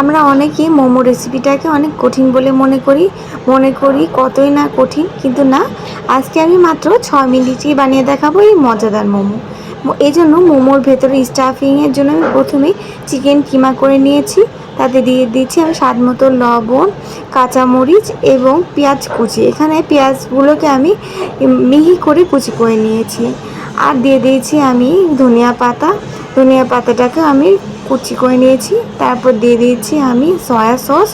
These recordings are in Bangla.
আমরা অনেকেই মোমো রেসিপিটাকে অনেক কঠিন বলে মনে করি মনে করি কতই না কঠিন, কিন্তু না, আজকে আমি মাত্র ছয় মিনিটই বানিয়ে দেখাবো এই মজাদার মোমো। এই জন্য মোমোর ভেতরে স্টাফিংয়ের জন্য আমি প্রথমেই চিকেন কিমা করে নিয়েছি, তাতে দিয়ে দিচ্ছি আমি স্বাদ মতো লবণ, কাঁচামরিচ এবং পেঁয়াজ কুচি। এখানে পেঁয়াজগুলোকে আমি মিহি করে কুচি করে নিয়েছি। আর দিয়ে দিয়েছি আমি ধনিয়া পাতা। ধনিয়া পাতাটাকে আমি কুচি করে নিয়েছি, তারপর দিয়ে দিয়েছি আমি সয়া সস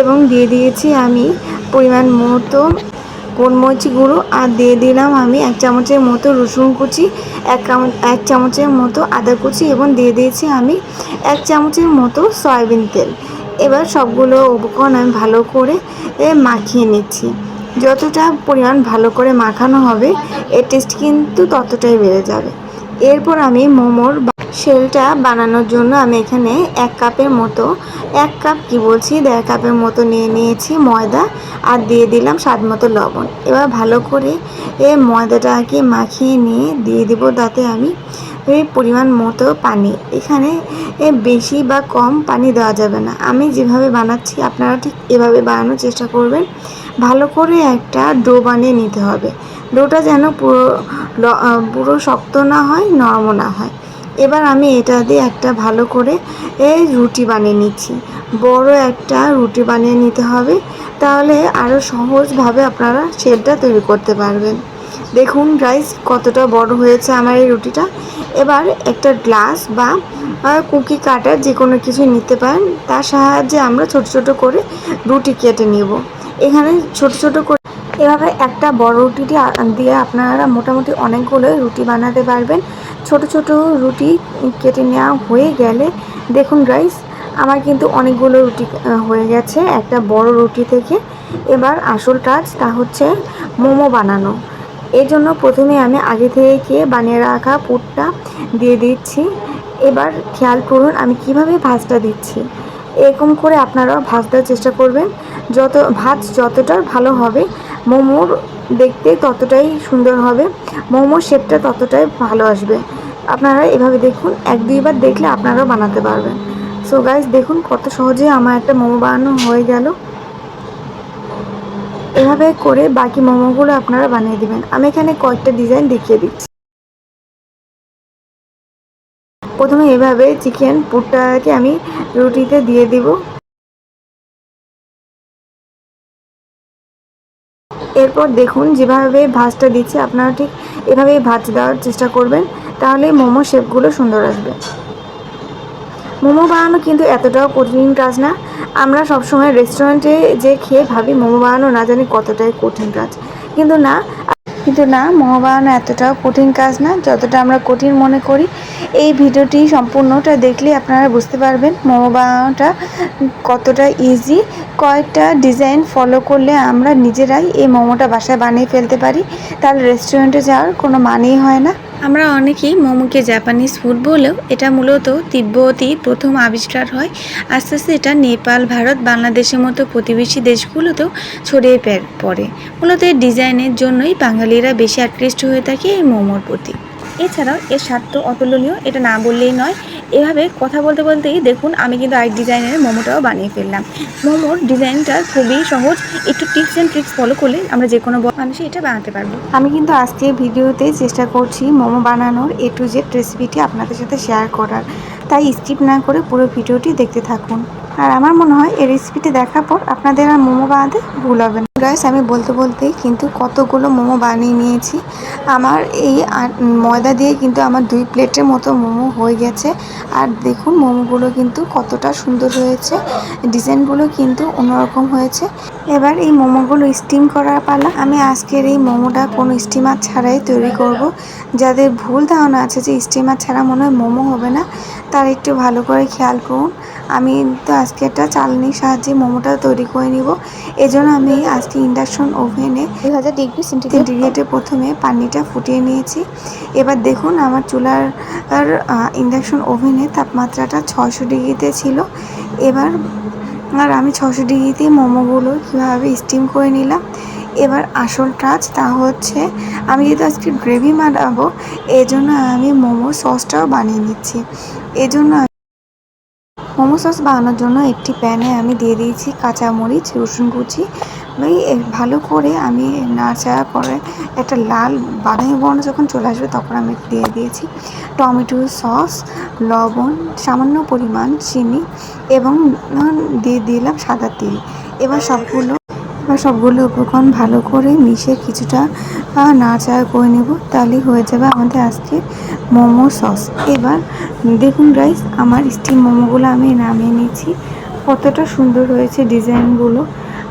এবং দিয়ে দিয়েছি আমি পরিমাণ মতো গোলমরিচ গুঁড়ো আর দিয়ে দিলাম আমি এক চামচের মতো রসুন কুচি, এক চামচ এক চামচের মতো আদা কুচি এবং দিয়ে দিয়েছি আমি এক চামচের মতো সয়াবিন তেল। এবার সবগুলো উপকরণ আমি ভালো করে মাখিয়ে নিচ্ছি। যতটা পরিমাণ ভালো করে মাখানো হবে, এর টেস্ট কিন্তু ততটাই বেড়ে যাবে। এরপর আমি মোমোর শেলটা বানানোর জন্য আমি এখানে এক কাপের মতো, এক কাপ কি বলছি, দেড় কাপের মতো নিয়ে নিয়েছি ময়দা আর দিয়ে দিলাম স্বাদ মতো লবণ। এবার ভালো করে এ ময়দাটাকে মাখিয়ে নিয়ে দিয়ে দেবো তাতে আমি এই পরিমাণ মতো পানি। এখানে এ বেশি বা কম পানি দেওয়া যাবে না। আমি যেভাবে বানাচ্ছি আপনারা ঠিক এভাবে বানানোর চেষ্টা করবেন। ভালো করে একটা ডো বানিয়ে নিতে হবে। ডোটা যেন পুরো পুরো শক্ত না হয়, নরমও না হয়। এবার আমি এটা দিয়ে একটা ভালো করে এই রুটি বানিয়ে নিচ্ছি। বড় একটা রুটি বানিয়ে নিতে হবে, তাহলে আরও সহজভাবে আপনারা শেলটা তৈরি করতে পারবেন। দেখুন রাইস কতটা বড় হয়েছে আমার এই রুটিটা। এবার একটা গ্লাস বা কুকি কাটার যে কোনো কিছু নিতে পারেন, তার সাহায্যে আমরা ছোট ছোট করে রুটি কেটে নেব। এখানে ছোট ছোট করে এভাবে একটা বড় রুটিটি দিয়ে আপনারা মোটামুটি অনেকগুলো রুটি বানাতে পারবেন। ছোট ছোট রুটি কেটে নেওয়া হয়ে গেলে, দেখুন রাইস আমার কিন্তু অনেকগুলো রুটি হয়ে গেছে একটা বড় রুটি থেকে। এবার আসল কাজ তা হচ্ছে মোমো বানানো। এই জন্য প্রথমে আমি আগে থেকে বানিয়ে রাখা পুরটা দিয়ে দিচ্ছি। এবার খেয়াল করুন আমি কীভাবে ভাজটা দিচ্ছি। এরকম করে আপনারাও ভাজতে চেষ্টা করবেন। যত ভাজ যতটা ভালো হবে মোমোর দেখতে ততটাই সুন্দর হবে। মোমোর শেপটা ততটাই ভালো আসবে। আপনারা এভাবে দেখুন, এক দুইবার দেখলে আপনারাও বানাতে পারবেন। সো গাইজ দেখুন কত সহজে আমার একটা মোমো বানানো হয়ে গেল। এভাবে করে বাকি মোমোগুলো আপনারা বানিয়ে দিবেন। আমি এখানে কয়েকটা ডিজাইন দেখিয়ে দিচ্ছি। প্রথমে এভাবে চিকেন পুরটাকে আমি রুটিতে দিয়ে দিব। এরপর দেখুন যেভাবে ভাজটা দিচ্ছি, আপনারা ঠিক এভাবেই ভাজ দেওয়ার চেষ্টা করবেন, তাহলে মোমো শেপগুলো সুন্দর আসবে। মোমো বানানো কিন্তু এতটাও কঠিন কাজ না। আমরা সবসময় রেস্টুরেন্টে যে খেয়ে ভাবি, মোমো বানানো না জানি কতটাই কঠিন কাজ। কিন্তু না কিন্তু না বানানো এতটাও কঠিন কাজ না, যতটা আমরা কঠিন মনে করি। এই ভিডিওটি সম্পূর্ণটা দেখলে আপনারা বুঝতে পারবেন বানানোটা কতটা ইজি কয়েকটা ডিজাইন ফলো করলে আমরা নিজেরাই এই মোমোটা বাসায় বানিয়ে ফেলতে পারি। তাহলে রেস্টুরেন্টে যাওয়ার কোনো মানেই হয় না। আমরা অনেকেই মোমোকে জাপানিজ ফুড বলেও এটা মূলত তিব্বতী প্রথম আবিষ্কার হয়। আস্তে আস্তে এটা নেপাল, ভারত, বাংলাদেশের মতো প্রতিবেশী দেশগুলোতেও ছড়িয়ে পড়ে। মূলত এর ডিজাইনের জন্যই বাঙালিরা বেশি আকৃষ্ট হয়ে থাকে এই মোমোর প্রতি। এছাড়াও এর স্বার্থ অতুলনীয়, এটা না বললেই নয়। এভাবে কথা বলতে বলতেই দেখুন আমি কিন্তু আরেক ডিজাইনের মোমোটাও বানিয়ে ফেললাম। মোমোর ডিজাইনটা খুবই সহজ, একটু টিপস অ্যান্ড ট্রিক্স ফলো করলে আমরা যে কোনো মানুষই এটা বানাতে পারব। আমি কিন্তু আজকে ভিডিওতে চেষ্টা করছি মোমো বানানোর এ টু জেড রেসিপিটি আপনাদের সাথে শেয়ার করার। তাই স্কিপ না করে পুরো ভিডিওটি দেখতে থাকুন। আর আমার মনে হয় এই রেসিপিটি দেখার পর আপনাদের আর মোমো বানাতে ভুল হবে না। গাইস আমি বলতে বলতেই কিন্তু কতগুলো মোমো বানিয়ে নিয়েছি। আমার এই ময়দা দিয়ে কিন্তু আমার দুই প্লেটের মতো মোমো হয়ে গেছে। আর দেখুন মোমোগুলো কিন্তু কতটা সুন্দর হয়েছে। ডিজাইনগুলো কিন্তু অন্যরকম হয়েছে। এবার এই মোমোগুলো স্টিম করার পালা। আমি আজকের এই মোমোটা কোনো স্টিমার ছাড়াই তৈরি করব। যাদের ভুল ধারণা আছে যে স্টিমার ছাড়া মনে হয় মোমো হবে না, তার একটু ভালো করে খেয়াল করুন। আমি তো আজকে একটা চালনির সাহায্যে মোমোটা তৈরি করে নিব। এজন্য আমি আজকে ইন্ডাকশন ওভেনে দুই হাজার ডিগ্রি সেন্টিগ্রেডে প্রথমে পানিটা ফুটিয়ে নিয়েছি। এবার দেখুন আমার চুলার ইন্ডাকশন ওভেনে তাপমাত্রাটা ছশো ডিগ্রিতে ছিল। এবার আর আমি ছশো ডিগ্রিতে মোমোগুলো কীভাবে স্টিম করে নিলাম। এবার আসল কাজ তা হচ্ছে আমি যেহেতু আজকে গ্রেভি বানাবো এই জন্য আমি মোমো সসটাও বানিয়ে নিচ্ছি। এজন্য মোমো সস বানানোর জন্য একটি প্যানে আমি দিয়ে দিয়েছি কাঁচামরিচ রসুন কুচি। ওই ভালো করে আমি নাড়াচাড়া করে একটা লাল বাদামি বর্ণ যখন চলে আসবে তখন আমি দিয়ে দিয়েছি টমেটো সস, লবণ, সামান্য পরিমাণ চিনি এবং দিয়ে দিলাম সাদা তিল। এবার সবগুলো এবার সবগুলো উপকরণ ভালো করে মিশে কিছুটা নাড়াচাড়া করে নেব, তাহলেই হয়ে যাবে আমাদের আজকে মোমো সস। এবার দেখুন গাইস আমার স্টিম মোমোগুলো আমি নামিয়ে নিয়েছি। কতটা সুন্দর হয়েছে ডিজাইনগুলো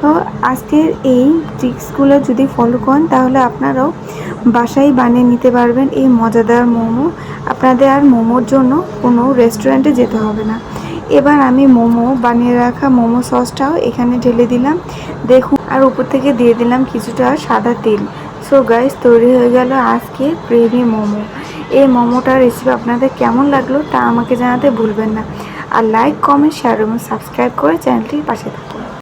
তো আজকের এই ট্রিক্সগুলো যদি ফলো করেন, তাহলে আপনারাও বাসায় বানিয়ে নিতে পারবেন এই মজাদার মোমো। আপনাদের আর মোমোর জন্য কোনো রেস্টুরেন্টে যেতে হবে না। এবার আমি মোমো, বানিয়ে রাখা মোমো সসটাও এখানে ঢেলে দিলাম। দেখুন আর উপর থেকে দিয়ে দিলাম কিছুটা সাদা তেল। সো গাইস তৈরি হয়ে গেল আজকে গ্রেভি মোমো। এই মোমোটার রেসিপি আপনাদের কেমন লাগল তা আমাকে জানাতে ভুলবেন না। আর লাইক কমেন্ট শেয়ার এবং সাবস্ক্রাইব করে চ্যানেলটির পাশে থাকুন।